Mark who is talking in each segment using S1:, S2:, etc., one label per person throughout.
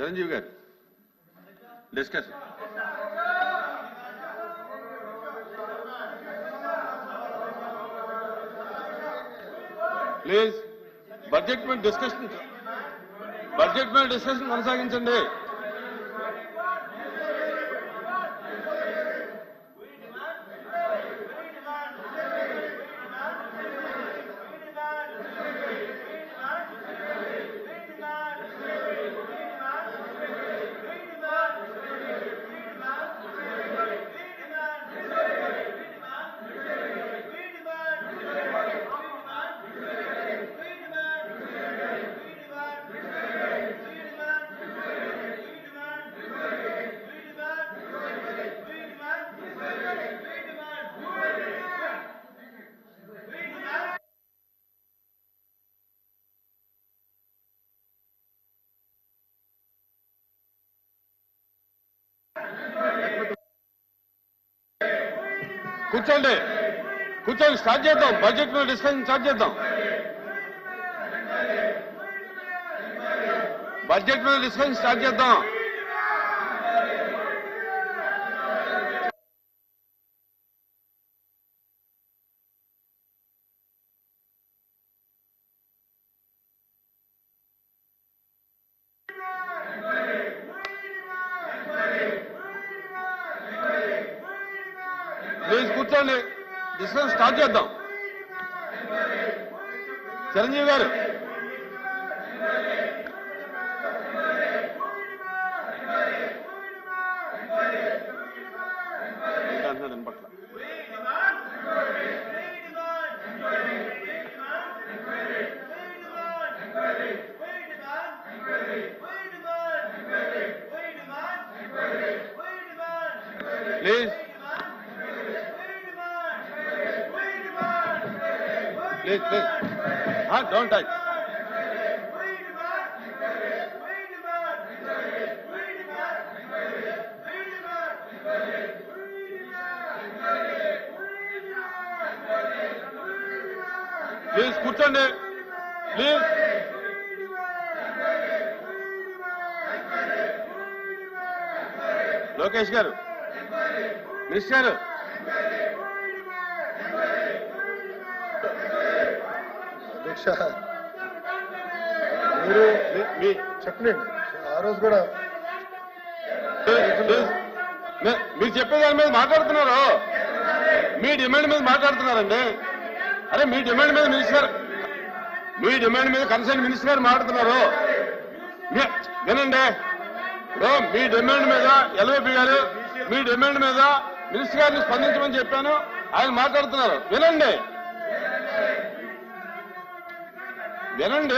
S1: చిరంజీవి గారు. Discuss please budget మీద discussion. Budget మీద డిస్కషన్ కొనసాగించండి. కూర్చోండి. కూర్చోండి. స్టార్ట్ చేద్దాం. బడ్జెట్ మీద డిస్కషన్ స్టార్ట్ చేద్దాం. బడ్జెట్ మీద డిస్కషన్ స్టార్ట్ చేద్దాం ప్లీజ్ కూర్చోండి డిస్కషన్ స్టార్ట్ చేద్దాం. చిరంజీవి గారు ఇంకా అంటున్నాడు వినపట్ల. Please please please don't touch please కూర్చోండి. ప్లీజ్ లోకేష్ గారు. మినిస్టర్ గారు.
S2: అధ్యక్ష. మీరు
S1: మీ-
S2: చెప్పండి. ఆ రోజు కూడా
S1: మీరు చెప్పే దాని మీద మాట్లాడుతున్నారు. మీ డిమాండ్ మీద మాట్లాడుతున్నారండి. అరే మీ డిమాండ్ మీద మినిస్టర్ మీ డిమాండ్ మీద కన్సర్న్ మినిస్టర్ గారు మాట్లాడుతున్నారు. వినండి. ఇప్పుడు మీ డిమాండ్ మీద ఎల్ఓపి గారు మీ డిమాండ్ మీద మినిస్టర్ గారిని స్పందించమని చెప్పాను. ఆయన మాట్లాడుతున్నారు. వినండి. వినండి.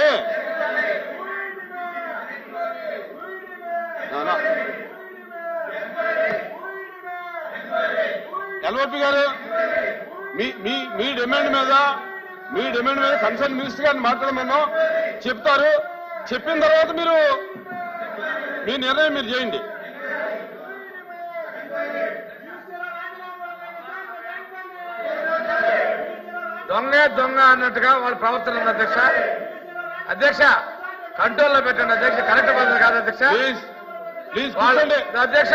S1: నా- ఎల్ఓపి గారు మీ మీ మీ డిమాండ్ మీద మీ డిమాండ్ మీద కన్సర్న్ మినిస్టర్ గారిని మాట్లాడమన్నాం చెప్తారు. చెప్పిన తర్వాత మీరు మీ నిర్ణయం మీరు చేయండి.
S3: దొంగే దొంగ అన్నట్టుగా వాళ్ళ ప్రవర్తన ఉంది అధ్యక్ష. అధ్యక్ష కంట్రోల్లో పెట్టండి అధ్యక్ష. కరెక్ట్ పద్ధతి కాదు అధ్యక్ష. అధ్యక్ష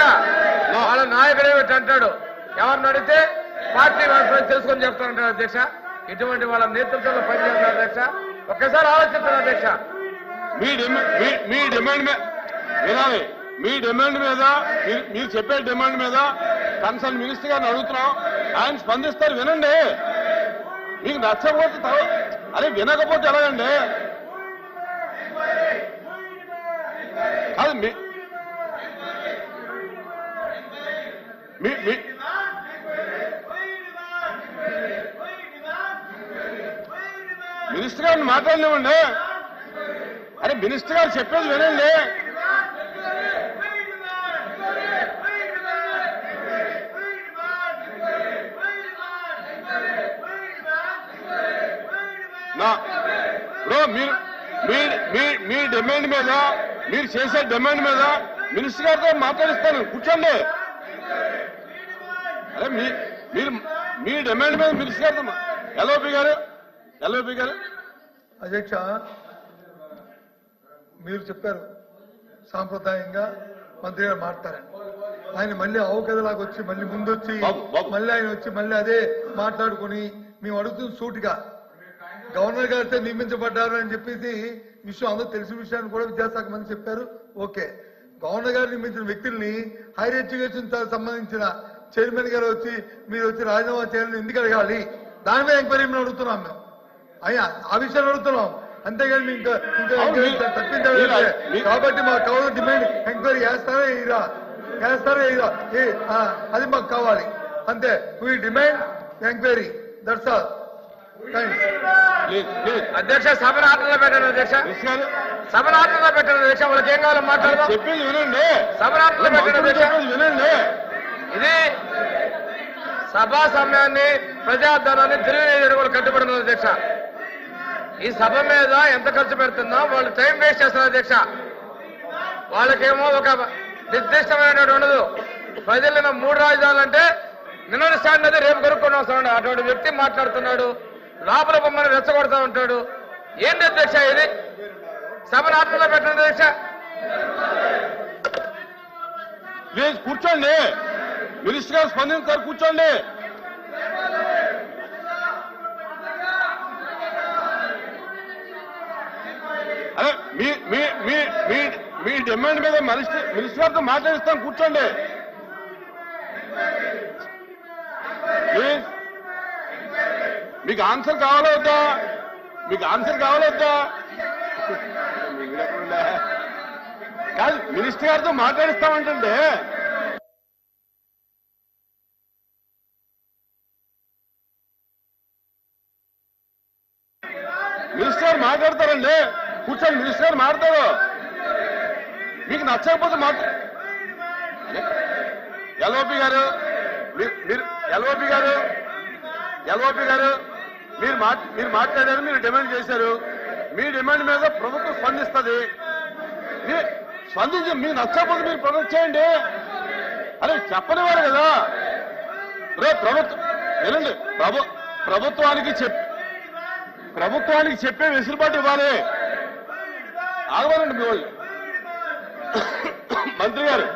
S3: వాళ్ళ నాయకుడు అంటాడు. ఎవరిని అడిగితే పార్టీ వాళ్ళని తెలుసుకొని చెప్తానంటాడు అధ్యక్ష. ఇటువంటి వాళ్ళ నేతృత్వంలో పనిచేస్తారు అధ్యక్ష. ఒక్కసారి ఆలోచిస్తారు అధ్యక్ష?
S1: మీ డిమాండ్ మీ- మీ డిమాండ్ మీద వినాలి. మీ డిమాండ్ మీద మీరు చెప్పే డిమాండ్ మీద కన్సర్న్ మినిస్టర్ గారిని అడుగుతున్నాం. ఆయన స్పందిస్తారు వినండి. మీకు నచ్చకపోతే అరే వినకపోతే ఎలాగండి? కాదు మీ మీ మినిస్టర్ గారిని మాట్లాడలేమండి అరే మినిస్టర్ గారు చెప్పేది వినండి. మీరు మీ డిమాండ్ మీద మీరు చేసే డిమాండ్ మీద మినిస్టర్ గారితో మాట్లాడిస్తాను. కూర్చోండి. అరే మీరు మీ డిమాండ్ మీద మినిస్టర్ గారితో ఎల్ఓపి గారు ఎల్ఓపి గారు.
S2: అధ్యక్ష మీరు చెప్పారు సాంప్రదాయంగా మంత్రి గారు మాట్లాడారు. ఆయన మళ్ళీ అవకదలాగా వచ్చి మళ్ళీ ముందు వచ్చి
S1: బాబు, బాబు.
S2: మళ్ళీ ఆయన వచ్చి మళ్ళీ అదే మాట్లాడుకుని మేము అడుగుతుంది సూటిగా గవర్నర్ గారితో నియమించబడ్డారు అని చెప్పేసి విషయం అందరూ తెలిసిన విషయాన్ని కూడా విద్యాశాఖ మంత్రి చెప్పారు. ఓకే. గవర్నర్ గారు నియమించిన వ్యక్తుల్ని హైయర్ ఎడ్యుకేషన్ సంబంధించిన చైర్మన్ గారు వచ్చి మీరు వచ్చి రాజీనామా చేయాలని ఎందుకు అడగాలి? దాని మీద ఎంక్వైరీ మేము అడుగుతున్నాం మేము. అయ్యా ఆ విషయాన్ని అడుగుతున్నాం. అంతేగాని ఇంకా ఇంకా తప్పించాలి కాబట్టి మా కౌలు డిమాండ్ ఎంక్వైరీ చేస్తారా ఇరా? చేస్తారా ఇరా? అది మాకు కావాలి. అంతే. We demand enquiry. That's all
S3: అధ్యక్ష సభను ఆటలో పెట్టండి అధ్యక్ష. సభను ఆటలో పెట్టండి అధ్యక్ష. వాళ్ళకి ఏం కావాలో మాట్లాడదాం.
S1: చెప్పేది వినండి.
S3: సభను ఆటలో పెట్టండి అధ్యక్ష.
S1: వినండి.
S3: ఇది సభా సమయాన్ని ప్రజాధనాన్ని దుర్వినియోగం కూడా కట్టుబడి ఉన్నది అధ్యక్ష. ఈ సభ మీద ఎంత ఖర్చు పెడుతున్నా వాళ్ళు టైం వేస్ట్ చేస్తున్నారు అధ్యక్ష. వాళ్ళకేమో ఒక నిర్దిష్టమైన ఉండదు. ప్రజలను మూడు రాజధానులు అంటే నిన్న స్టాండ్ అది రేపు కొనుక్కొని వస్తాడు అటువంటి వ్యక్తి మాట్లాడుతున్నాడు. లోపల బొమ్మను రెచ్చగొడతా ఉంటాడు. ఏంటి అధ్యక్ష ఇది? సభను ఆత్మలో పెట్టండి అధ్యక్ష
S1: ప్లీజ్ కూర్చోండి. మినిస్టర్ గారు స్పందించారు కూర్చోండి. అదే మీ మీ మీ మీ మీ డిమాండ్ మీద మినిస్టర్ మినిస్టర్ గారితో మాట్లాడిస్తాం. కూర్చోండి. ప్లీజ్ మీకు ఆన్సర్ కావాలా మీకు ఆన్సర్ కావాలా కాదు మినిస్టర్ గారితో మాట్లాడిస్తామంటే మినిస్టర్ గారు మాట్లాడతారండి. కూర్చొని మినిస్టర్ గారు మాట్లాడతారు. మీకు నచ్చకపోతే మాట్లా ఎల్ఓపి గారు మీరు ఎల్ఓపి గారు ఎల్ఓపి గారు. మీరు మీరు మాట్లాడారు మీరు డిమాండ్ చేశారు. మీ డిమాండ్ మీద ప్రభుత్వం స్పందిస్తుంది. స్పందించి మీ నచ్చకపోతే మీరు ప్రొటెక్ట్ చేయండి. అరే చెప్పనివారు కదా. రే ప్రభుత్వం వినండి. ప్రభు ప్రభుత్వానికి చెప్ ప్రభుత్వానికి చెప్పే వెసులుబాటు ఇవ్వాలి. ఆగవాలండి మీ వాళ్ళు. మంత్రి గారు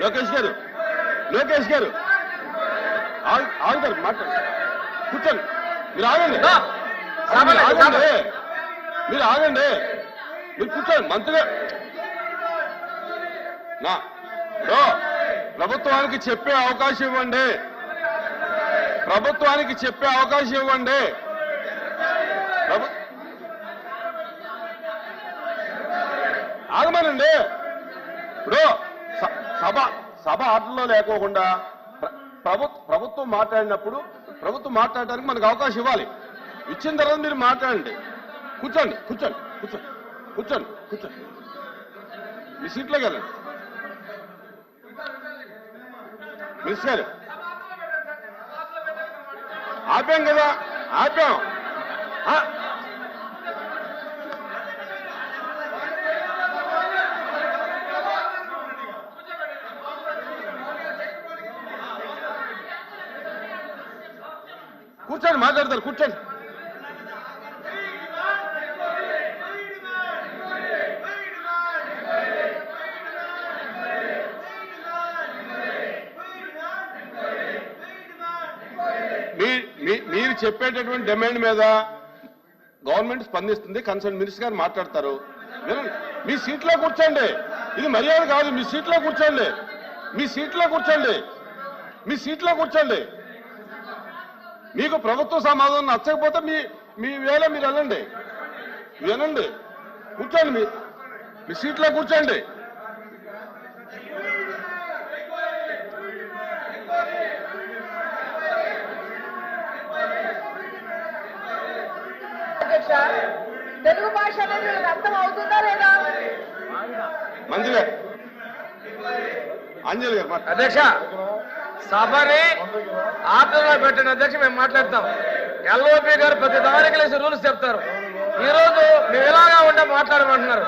S1: లోకేష్ గారు లోకేష్ గారు. ఆగుతారు మాట్లాడు. కూర్చోండి. మీరు ఆగండి. ఆగండి. మీరు ఆగండి. మీరు కూర్చోండి. మంత్రి గారు. నా ప్రభుత్వానికి చెప్పే అవకాశం ఇవ్వండి. ప్రభుత్వానికి చెప్పే అవకాశం ఇవ్వండి. ఆగమనండి. ఇప్పుడు సభ సభ ఆటల్లో లేకోకుండా ప్ర- ప్రభు ప్రభుత్వం మాట్లాడినప్పుడు ప్రభుత్వం మాట్లాడడానికి మనకు అవకాశం ఇవ్వాలి. ఇచ్చిన తర్వాత మీరు మాట్లాడండి. కూర్చోండి కూర్చోండి కూర్చోండి కూర్చోండి కూర్చోండి. మీ సీట్లోకి వెళ్ళండి మిస్ గారు ఆపాం కదా ఆపాం. కూర్చోండి మాట్లాడతారు కూర్చోండి. మీ- మీ- మీరు చెప్పేటటువంటి డిమాండ్ మీద గవర్నమెంట్ స్పందిస్తుంది కన్సర్న్ మినిస్టర్ గారు మాట్లాడతారు. మీ సీట్లో కూర్చోండి. ఇది మర్యాద కాదు మీ సీట్లో కూర్చోండి. మీ సీట్లో కూర్చోండి. మీ సీట్లో కూర్చోండి. మీకు ప్రభుత్వ సమాధానం నచ్చకపోతే మీ మీ వేళ మీరు వెళ్ళండి. వినండి. కూర్చోండి మీ మీ సీట్లో కూర్చోండి.
S4: తెలుగు భాష అనేది అర్థం అవుతుందా లేదా?
S1: గారు అంజలి గారు.
S3: అధ్యక్ష సభని ఆర్డర్లో పెట్టిన అధ్యక్ష మేము మాట్లాడతాం. ఎల్ఓపి గారు ప్రతి దానికి లేచి రూల్స్ చెప్తారు. ఈరోజు మేము ఇలాగా ఉంటే మాట్లాడమంటున్నారు.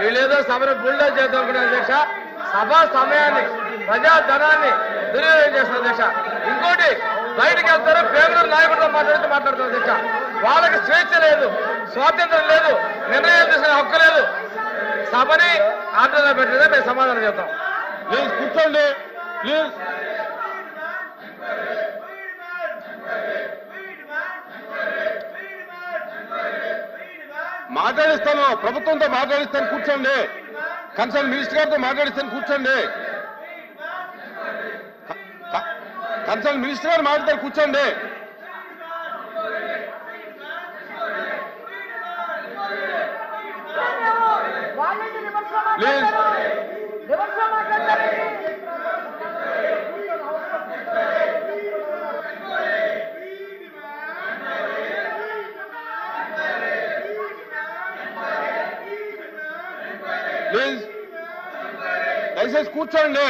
S3: వీళ్ళేదో సభను బుల్డోజ్ చేద్దాం అనుకునే అధ్యక్ష. సభ సమయాన్ని ప్రజా ధనాన్ని దుర్వినియోగం చేస్తున్న అధ్యక్ష. ఇంకోటి బయటికి వెళ్తారు పేదలు నాయకుడితో మాట్లాడితే మాట్లాడుతున్నారు అధ్యక్ష. వాళ్ళకి స్వేచ్ఛ లేదు స్వాతంత్రం లేదు నిర్ణయం తీసుకునే హక్కు లేదు. సభని ఆర్డర్లో పెట్టితే మేము సమాధానం చేద్దాం
S1: ప్లీజ్ కూర్చోండి. ప్లీజ్. మాట్లాడిస్తాను. ప్రభుత్వంతో మాట్లాడిస్తాను. కూర్చోండి. కన్సర్న్ మినిస్టర్ గారితో మాట్లాడిస్తాను. కూర్చోండి. కన్సర్న్ మినిస్టర్ గారు మాట్లాడతారు. కూర్చోండి.
S4: వాళ్ళేంటి
S1: ప్లీజ్ దయచేసి కూర్చోండి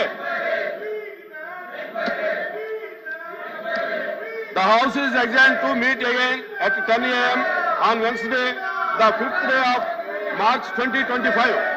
S1: The house is adjourned to meet again at 10 a.m. on Wednesday, the 5th day of March 2025.